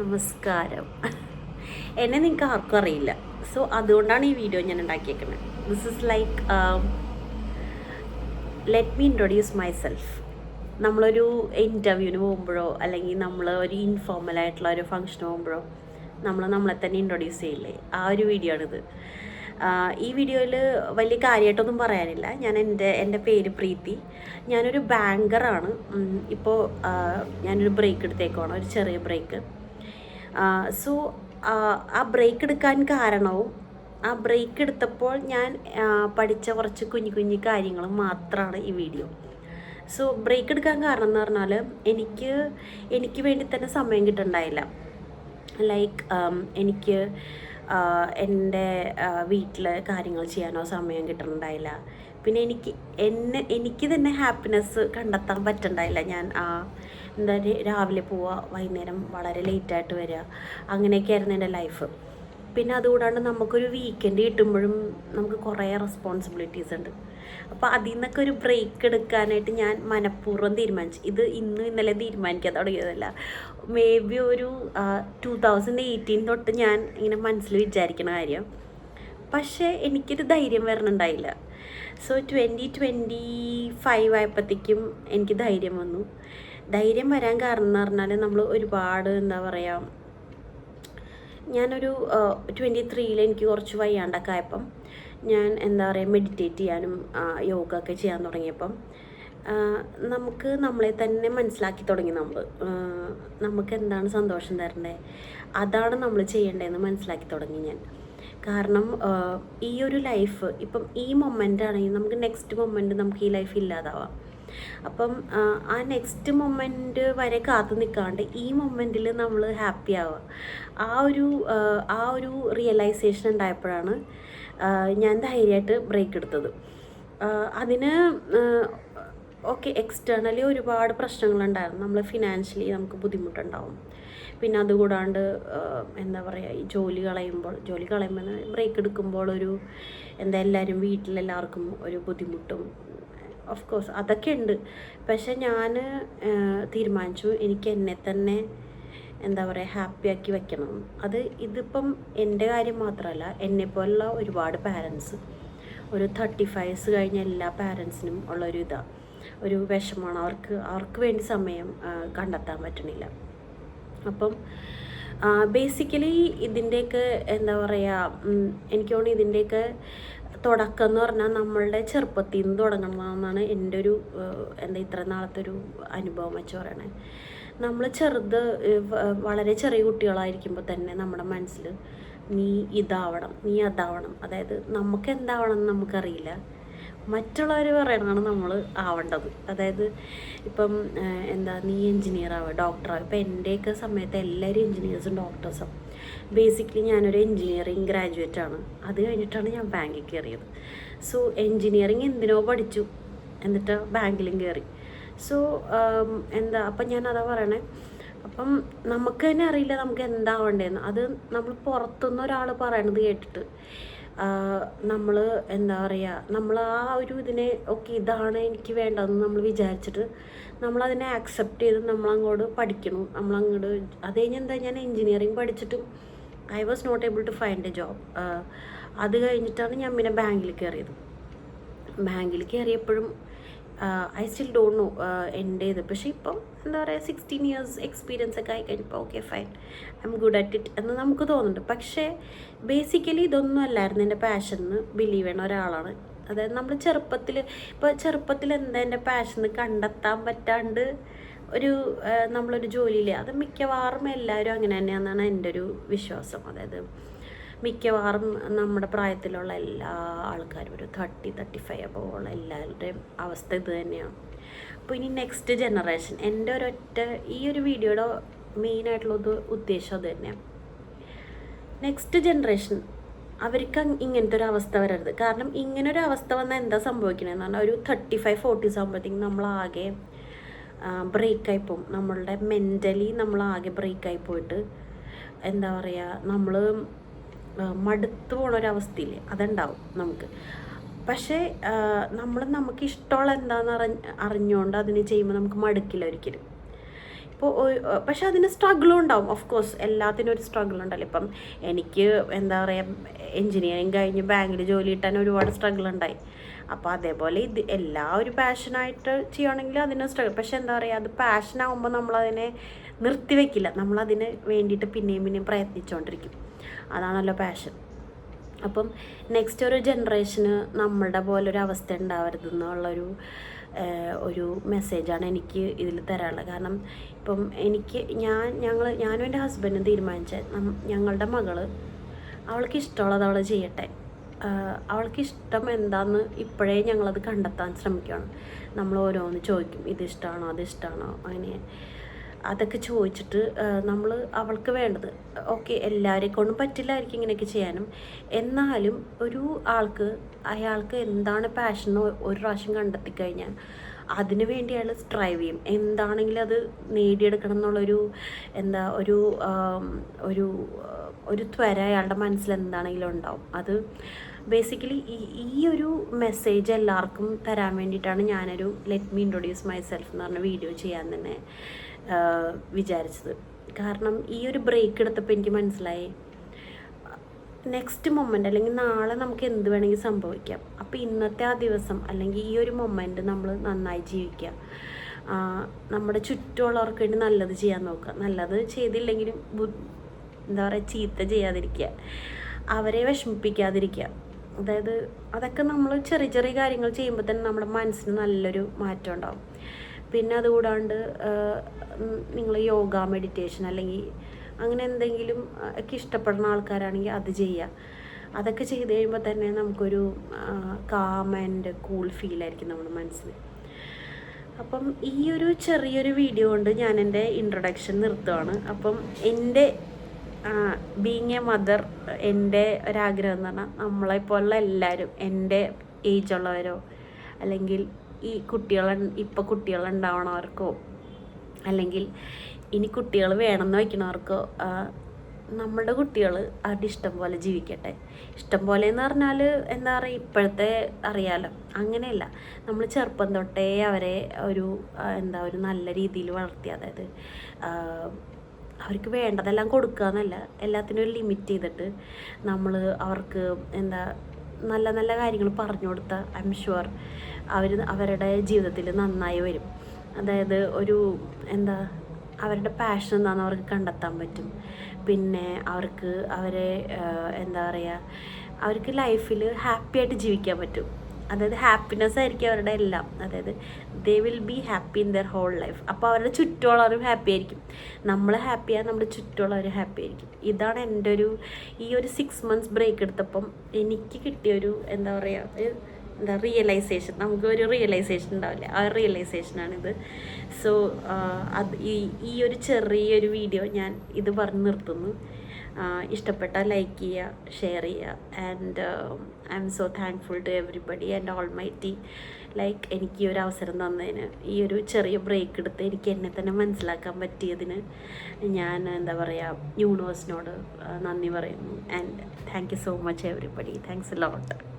നമസ്കാരം. എന്നെ നിങ്ങൾക്ക് ആർക്കും അറിയില്ല. സോ അതുകൊണ്ടാണ് ഈ വീഡിയോ ഞാൻ ഉണ്ടാക്കിയേക്കുന്നത്. This is like let me introduce myself നമ്മളൊരു ഇന്റർവ്യൂവിന് പോകുമ്പോഴോ അല്ലെങ്കിൽ നമ്മൾ ഒരു ഇൻഫോർമൽ ആയിട്ടുള്ള ഒരു ഫംഗ്ഷന് പോകുമ്പോഴോ നമ്മൾ നമ്മളെ തന്നെ ഇൻട്രൊഡ്യൂസ് ചെയ്യില്ലേ? ആ ഒരു വീഡിയോ ആണിത്. ഈ വീഡിയോയിൽ വലിയ കാര്യമായിട്ടൊന്നും പറയാനില്ല. ഞാൻ എന്റെ എന്റെ പേര് പ്രീതി. ഞാനൊരു ബാങ്കറാണ് ഇപ്പോൾ ഞാനൊരു ബ്രേക്ക് എടുത്തേക്കുവാണ്. ഒരു ചെറിയ ബ്രേക്ക് സോ ആ ബ്രേക്ക് എടുക്കാൻ കാരണവും ആ ബ്രേക്ക് എടുത്തപ്പോൾ ഞാൻ പഠിച്ച കുറച്ച് കുഞ്ഞു കുഞ്ഞു കാര്യങ്ങൾ മാത്രമാണ് ഈ വീഡിയോ സോ ബ്രേക്ക് എടുക്കാൻ കാരണം എന്ന് പറഞ്ഞാൽ എനിക്ക് എനിക്ക് വേണ്ടി തന്നെ സമയം കിട്ടണ്ടായില്ല. ലൈക്ക് എനിക്ക് എന്റെ വീട്ടിൽ കാര്യങ്ങൾ ചെയ്യാനോ സമയം കിട്ടുന്നുണ്ടായില്ല പിന്നെ എനിക്ക് എന്നെ എനിക്ക് തന്നെ ഹാപ്പിനെസ് കണ്ടെത്താൻ പറ്റണ്ടായില്ല ഞാൻ ആ എന്താ രാവിലെ പോവുക വൈകുന്നേരം വളരെ ലേറ്റായിട്ട് വരിക. അങ്ങനെയൊക്കെയായിരുന്നു എന്റെ ലൈഫ് പിന്നെ അതുകൂടാണ്ട് നമുക്കൊരു വീക്കെൻഡ് കിട്ടുമ്പോഴും നമുക്ക് കുറേ റെസ്പോൺസിബിലിറ്റീസ് ഉണ്ട്. അപ്പോൾ അതിൽ നിന്നൊക്കെ ഒരു ബ്രേക്ക് എടുക്കാനായിട്ട് ഞാൻ മനഃപൂർവം തീരുമാനിച്ചു. ഇത് ഇന്നും ഇന്നലെ തീരുമാനിക്കാൻ തുടങ്ങിയതല്ല. മേ ബി ഒരു ടു തൗസൻഡ് എയ്റ്റീൻ തൊട്ട് ഞാൻ ഇങ്ങനെ മനസ്സിൽ വിചാരിക്കണ കാര്യം. പക്ഷേ എനിക്കൊരു ധൈര്യം വരണുണ്ടായില്ല. സോ ട്വന്റി ട്വന്റി ഫൈവ് ആയപ്പോഴത്തേക്കും എനിക്ക് ധൈര്യം വന്നു. ധൈര്യം വരാൻ കാരണം എന്ന് പറഞ്ഞാൽ നമ്മൾ ഒരുപാട് എന്താ പറയുക ഞാനൊരു ട്വന്റി ത്രീയിൽ എനിക്ക് കുറച്ച് വയ്യാണ്ടൊക്കെ ആയപ്പം ഞാൻ എന്താ പറയുക മെഡിറ്റേറ്റ് ചെയ്യാനും യോഗ ഒക്കെ ചെയ്യാൻ തുടങ്ങിയപ്പം നമുക്ക് നമ്മളെ തന്നെ മനസ്സിലാക്കി തുടങ്ങി നമ്മൾ നമുക്ക് എന്താണ് സന്തോഷം തരേണ്ടത് അതാണ് നമ്മൾ ചെയ്യേണ്ടതെന്ന് മനസ്സിലാക്കി തുടങ്ങി ഞാൻ. കാരണം ഈ ഒരു ലൈഫ് ഇപ്പം ഈ മൊമെന്റ് ആണെങ്കിൽ നമുക്ക് നെക്സ്റ്റ് മൊമെന്റ് നമുക്ക് ഈ ലൈഫ് ഇല്ലാതാവാം. അപ്പം ആ, നെക്സ്റ്റ് മൊമെന്റ് വരെ കാത്തു നിൽക്കാണ്ട് ഈ മൊമെന്റിൽ നമ്മൾ ഹാപ്പി ആവുക. ആ ഒരു ആ, ഒരു റിയലൈസേഷൻ ഉണ്ടായപ്പോഴാണ് ഞാൻ ധൈര്യമായിട്ട് ബ്രേക്ക് എടുത്തത്. അതിന് ഓക്കെ എക്സ്റ്റേണലി ഒരുപാട് പ്രശ്നങ്ങളുണ്ടായിരുന്നു. നമ്മൾ ഫിനാൻഷ്യലി നമുക്ക് ബുദ്ധിമുട്ടുണ്ടാവും. പിന്നെ അതുകൂടാണ്ട് എന്താ പറയുക ഈ ജോലി കളയുമ്പോൾ ജോലി കളയുമ്പോൾ ബ്രേക്ക് എടുക്കുമ്പോൾ ഒരു എന്താ എല്ലാവരും വീട്ടിലെല്ലാവർക്കും ഒരു ബുദ്ധിമുട്ടും ഓഫ് കോഴ്സ് അതൊക്കെ ഉണ്ട്. പക്ഷെ ഞാൻ തീരുമാനിച്ചു എനിക്ക് എന്നെ തന്നെ എന്താ പറയുക ഹാപ്പിയാക്കി വെക്കണം. അത് ഇതിപ്പം എന്റെ കാര്യം മാത്രമല്ല എന്നെപ്പോലുള്ള ഒരുപാട് പാരൻസ് ഒരു തേർട്ടി ഫൈവ്സ് കഴിഞ്ഞ എല്ലാ പാരൻസിനും ഉള്ളൊരു ഇതാണ് ഒരു വിഷമമാണ്. അവർക്ക് അവർക്ക് വേണ്ടി സമയം കണ്ടെത്താൻ പറ്റണില്ല. അപ്പം ബേസിക്കലി ഇതിന്റെയൊക്കെ എന്താ പറയുക എനിക്ക് തോന്നുന്നു ഇതിന്റെയൊക്കെ തുടക്കം എന്ന് പറഞ്ഞാൽ നമ്മളുടെ ചെറുപ്പത്തിൽ നിന്ന് തുടങ്ങണമെന്നാണ് എന്റെ ഒരു എന്താ ഇത്ര നാളത്തെ ഒരു അനുഭവം വെച്ച് പറയണേ. നമ്മൾ ചെറുത് വളരെ ചെറിയ കുട്ടികളായിരിക്കുമ്പോൾ തന്നെ നമ്മുടെ മനസ്സിൽ നീ ഇതാവണം നീ അതാവണം. അതായത് നമുക്ക് എന്താവണം എന്ന് നമുക്കറിയില്ല. മറ്റുള്ളവർ പറയണതാണ് നമ്മൾ ആവേണ്ടത്. അതായത് ഇപ്പം എന്താ നീ എഞ്ചിനീയർ ആവുക ഡോക്ടർ ആവുക. ഇപ്പം എന്റെയൊക്കെ സമയത്ത് എല്ലാവരും എൻജിനീയേഴ്സും ഡോക്ടേഴ്സും ബേസിക്കലി ഞാനൊരു എൻജിനീയറിങ് ഗ്രാജുവേറ്റ് ആണ്. അത് കഴിഞ്ഞിട്ടാണ് ഞാൻ ബാങ്കിൽ കയറിയത് സോ എൻജിനീയറിങ് എന്തിനോ പഠിച്ചു. എന്നിട്ട് ബാങ്കിലും കയറി സോ എന്താ അപ്പം ഞാൻ അതാ പറയണേ. അപ്പം നമുക്ക് തന്നെ അറിയില്ല നമുക്ക് എന്താവണ്ടേന്ന് അത് നമ്മൾ പുറത്തുനിന്ന് ഒരാൾ പറയണത് കേട്ടിട്ട്. നമ്മൾ എന്താ പറയുക നമ്മൾ ആ ഒരു ഇതിനെ ഓക്കെ ഇതാണ് എനിക്ക് വേണ്ടതെന്ന് നമ്മൾ വിചാരിച്ചിട്ട് നമ്മളതിനെ ആക്സെപ്റ്റ് ചെയ്ത് നമ്മളങ്ങോട്ട് പഠിക്കണം. നമ്മളങ്ങോട്ട് അത് കഴിഞ്ഞ് എന്താ ഞാൻ engineering പഠിച്ചിട്ടും I was not able to find a job അത് കഴിഞ്ഞിട്ടാണ് ഞാൻ പിന്നെ ബാങ്കിൽ കയറിയത്. ബാങ്കിൽ കയറിയപ്പോഴും ഐ സ്റ്റിൽ ഡോണ്ട് നോ എന്റെ ഇത് പക്ഷേ ഇപ്പം എന്താ പറയുക സിക്സ്റ്റീൻ ഇയേഴ്സ് എക്സ്പീരിയൻസ് ഒക്കെ ആയി കഴിഞ്ഞപ്പോൾ okay fine I'm good at it എന്ന് നമുക്ക് തോന്നുന്നുണ്ട്. പക്ഷേ ബേസിക്കലി ഇതൊന്നും അല്ലായിരുന്നു. എന്റെ പാഷൻ എന്ന് ബിലീവ് ചെയ്യണ ഒരാളാണ്. അതായത് നമ്മൾ ചെറുപ്പത്തിൽ ഇപ്പോൾ ചെറുപ്പത്തിൽ എന്താ എന്റെ പാഷൻ കണ്ടെത്താൻ പറ്റാണ്ട് ഒരു നമ്മളൊരു ജോലിയില്ലേ? അത് മിക്കവാറും എല്ലാവരും അങ്ങനെ തന്നെയാണെന്നാണ് എന്റെ ഒരു വിശ്വാസം. അതായത് മിക്കവാറും നമ്മുടെ പ്രായത്തിലുള്ള എല്ലാ ആൾക്കാരും ഒരു തേർട്ടി തേർട്ടി ഫൈവ് ഉള്ള എല്ലാവരുടെയും അവസ്ഥ ഇത് തന്നെയാണ്. അപ്പോൾ ഇനി നെക്സ്റ്റ് ജനറേഷൻ എന്റെ ഒരൊറ്റ ഈ ഒരു വീഡിയോയുടെ മെയിനായിട്ടുള്ള ഒരു ഉദ്ദേശം അത് തന്നെയാണ് നെക്സ്റ്റ് ജനറേഷൻ അവർക്ക് ഇങ്ങനത്തെ ഒരു അവസ്ഥ വരരുത്. കാരണം ഇങ്ങനെ ഒരു അവസ്ഥ വന്നാൽ എന്താ സംഭവിക്കണമെന്ന് പറഞ്ഞാൽ ഒരു തേർട്ടി ഫൈവ് ഫോർട്ടീസ് ആകുമ്പോഴത്തേക്കും നമ്മളാകെ ബ്രേക്കായി പോകും നമ്മളുടെ മെന്റലി നമ്മളാകെ ബ്രേക്കായി പോയിട്ട് എന്താ പറയുക നമ്മൾ മടുത്തു പോണ ഒരവസ്ഥയില്ലേ അതുണ്ടാവും നമുക്ക്. പക്ഷേ നമ്മൾ നമുക്ക് ഇഷ്ടമുള്ള എന്താണെന്ന് അറിഞ്ഞ് അറിഞ്ഞുകൊണ്ട് അതിന് ചെയ്യുമ്പോൾ നമുക്ക് മടുക്കില്ല ഒരിക്കലും. ഇപ്പോൾ പക്ഷെ അതിന് സ്ട്രഗിളും ഉണ്ടാവും. ഓഫ് കോഴ്സ് എല്ലാത്തിനും ഒരു സ്ട്രഗിൾ ഉണ്ടല്ലോ. ഇപ്പം എനിക്ക് എന്താ പറയുക എൻജിനീയറിങ് കഴിഞ്ഞ് ബാങ്കിൽ ജോലി കിട്ടാൻ ഒരുപാട് സ്ട്രഗിൾ ഉണ്ടായി. അപ്പോൾ അതേപോലെ ഇത് എല്ലാ ഒരു പാഷനായിട്ട് ചെയ്യുകയാണെങ്കിൽ അതിന് സ്ട്രഗിൾ പക്ഷെ എന്താ പറയുക അത് പാഷനാകുമ്പോൾ നമ്മളതിനെ നിർത്തിവെക്കില്ല. നമ്മളതിന് വേണ്ടിയിട്ട് പിന്നെയും പിന്നെയും പ്രയത്നിച്ചുകൊണ്ടിരിക്കും അതാണല്ലോ പാഷൻ അപ്പം നെക്സ്റ്റ് ഒരു ജനറേഷന് നമ്മളുടെ പോലൊരു അവസ്ഥ ഉണ്ടാവരുത് എന്നുള്ളൊരു ഒരു മെസ്സേജാണ് എനിക്ക് ഇതിൽ തരാനുള്ളത്. കാരണം ഇപ്പം എനിക്ക് ഞാൻ ഞങ്ങൾ ഞാനും എന്റെ ഹസ്ബൻഡും തീരുമാനിച്ച ഞങ്ങളുടെ മകൾ അവൾക്ക് ഇഷ്ടമുള്ളത് അവൾ ചെയ്യട്ടെ. അവൾക്ക് ഇഷ്ടം എന്താന്ന് ഇപ്പോഴേ ഞങ്ങളത് കണ്ടെത്താൻ ശ്രമിക്കുകയാണ്. നമ്മൾ ഓരോന്ന് ചോദിക്കും ഇത് ഇഷ്ടമാണോ അത് ഇഷ്ടമാണോ അങ്ങനെ. അതൊക്കെ ചോദിച്ചിട്ട് നമ്മൾ അവൾക്ക് വേണ്ടത്. ഓക്കെ എല്ലാവരെ കൊണ്ടും പറ്റില്ലായിരിക്കും ഇങ്ങനെയൊക്കെ ചെയ്യാനും. എന്നാലും ഒരു ആൾക്ക് അയാൾക്ക് എന്താണ് പാഷൻ ഒരു പ്രാവശ്യം കണ്ടെത്തി കഴിഞ്ഞാൽ അതിനു വേണ്ടി അയാൾ സ്ട്രൈവ് ചെയ്യും. എന്താണെങ്കിലും അത് നേടിയെടുക്കണം എന്നുള്ളൊരു എന്താ ഒരു ഒരു ഒരു ത്വര അയാളുടെ മനസ്സിൽ എന്താണെങ്കിലും ഉണ്ടാവും. അത് ബേസിക്കലി ഈ ഈ ഒരു മെസ്സേജ് എല്ലാവർക്കും തരാൻ വേണ്ടിയിട്ടാണ് ഞാനൊരു let me introduce myself എന്ന് പറഞ്ഞ വീഡിയോ ചെയ്യാൻ തന്നെ വിചാരിച്ചത്. കാരണം ഈ ഒരു ബ്രേക്ക് എടുത്തപ്പോൾ എനിക്ക് മനസ്സിലായി നെക്സ്റ്റ് മൊമെന്റ് അല്ലെങ്കിൽ നാളെ നമുക്ക് എന്ത് വേണമെങ്കിൽ സംഭവിക്കാം. അപ്പോൾ ഇന്നത്തെ ആ ദിവസം അല്ലെങ്കിൽ ഈ ഒരു മൊമെന്റ് നമ്മൾ നന്നായി ജീവിക്കുക. നമ്മുടെ ചുറ്റുമുള്ളവർക്ക് വേണ്ടി നല്ലത് ചെയ്യാൻ നോക്കുക. നല്ലത് ചെയ്തില്ലെങ്കിലും എന്താ പറയുക ചീത്ത ചെയ്യാതിരിക്കുക. അവരെ വിഷമിപ്പിക്കാതിരിക്കുക. അതായത് അതൊക്കെ നമ്മൾ ചെറിയ ചെറിയ കാര്യങ്ങൾ ചെയ്യുമ്പോൾ തന്നെ നമ്മുടെ മനസ്സിന് നല്ലൊരു മാറ്റം ഉണ്ടാവും. പിന്നെ അതുകൂടാണ്ട് നിങ്ങൾ യോഗ മെഡിറ്റേഷൻ അല്ലെങ്കിൽ അങ്ങനെ എന്തെങ്കിലും ഒക്കെ ഇഷ്ടപ്പെടുന്ന ആൾക്കാരാണെങ്കിൽ അത് ചെയ്യുക അതൊക്കെ ചെയ്ത് കഴിയുമ്പോൾ തന്നെ നമുക്കൊരു കാം ആൻഡ് കൂൾ ഫീലായിരിക്കും നമ്മുടെ മനസ്സിൽ അപ്പം ഈ ഒരു ചെറിയൊരു വീഡിയോ കൊണ്ട് ഞാൻ എന്റെ ഇൻട്രൊഡക്ഷൻ നിർത്തുവാണ്. അപ്പം എന്റെ ബീങ് എ മദർ എന്റെ ഒരാഗ്രഹം എന്ന് പറഞ്ഞാൽ നമ്മളെപ്പോലുള്ള എല്ലാവരും എന്റെ ഏജ് ഉള്ളവരോ അല്ലെങ്കിൽ ഈ കുട്ടികൾ ഇപ്പോൾ കുട്ടികളുണ്ടാവണവർക്കോ അല്ലെങ്കിൽ ഇനി കുട്ടികൾ വേണമെന്ന് വയ്ക്കണവർക്കോ നമ്മളുടെ കുട്ടികൾ അവരുടെ ഇഷ്ടം പോലെ ജീവിക്കട്ടെ. ഇഷ്ടം പോലെ എന്ന് പറഞ്ഞാൽ എന്താ പറയുക ഇപ്പോഴത്തെ അറിയാലോ. അങ്ങനെയല്ല. നമ്മൾ ചെറുപ്പം തൊട്ടേ അവരെ ഒരു എന്താ ഒരു നല്ല രീതിയിൽ വളർത്തി. അതായത് അവർക്ക് വേണ്ടതെല്ലാം കൊടുക്കുക എന്നല്ല എല്ലാത്തിനും ഒരു ലിമിറ്റ് ചെയ്തിട്ട് നമ്മൾ അവർക്ക് എന്താ നല്ല നല്ല കാര്യങ്ങൾ പറഞ്ഞു കൊടുത്താൽ ഐ എം ഷുവർ അവർ അവരുടെ ജീവിതത്തിൽ നന്നായി വരും. അതായത് ഒരു എന്താ അവരുടെ പാഷൻ എന്താണെന്ന് അവർക്ക് കണ്ടെത്താൻ പറ്റും. പിന്നെ അവർക്ക് അവരെ എന്താ പറയുക അവർക്ക് ലൈഫിൽ ഹാപ്പി ആയിട്ട് ജീവിക്കാൻ പറ്റും. അതായത് ഹാപ്പിനെസ് ആയിരിക്കും അവരുടെ എല്ലാം. അതായത് they will be happy in their whole life അപ്പോൾ അവരുടെ ചുറ്റുമുള്ളവരും ഹാപ്പി ആയിരിക്കും. നമ്മൾ ഹാപ്പിയാണ് നമ്മുടെ ചുറ്റുമുള്ളവരും ഹാപ്പി ആയിരിക്കും. ഇതാണ് എന്റെ ഒരു ഈ ഒരു സിക്സ് മന്ത്സ് ബ്രേക്ക് എടുത്തപ്പം എനിക്ക് കിട്ടിയൊരു എന്താ പറയുക എന്താ റിയലൈസേഷൻ നമുക്ക് ഒരു റിയലൈസേഷൻ ഉണ്ടാവില്ല? ആ റിയലൈസേഷനാണിത് സോ അത് ഈ ഈ ഒരു ചെറിയൊരു വീഡിയോ ഞാൻ ഇത് പറഞ്ഞ് നിർത്തുന്നു. ഇഷ്ടപ്പെട്ടാൽ ലൈക്ക് ചെയ്യുക ഷെയർ ചെയ്യുക. And I'm so thankful to everybody and all my T like എനിക്ക് ഈ ഒരു അവസരം തന്നതിന് ഈ ഒരു ചെറിയ ബ്രേക്ക് എടുത്ത് എനിക്ക് എന്നെ തന്നെ മനസ്സിലാക്കാൻ പറ്റിയതിന് ഞാൻ എന്താ പറയുക യൂണിവേഴ്സിനോട് നന്ദി പറയുന്നു. And thank you so much everybody thanks lot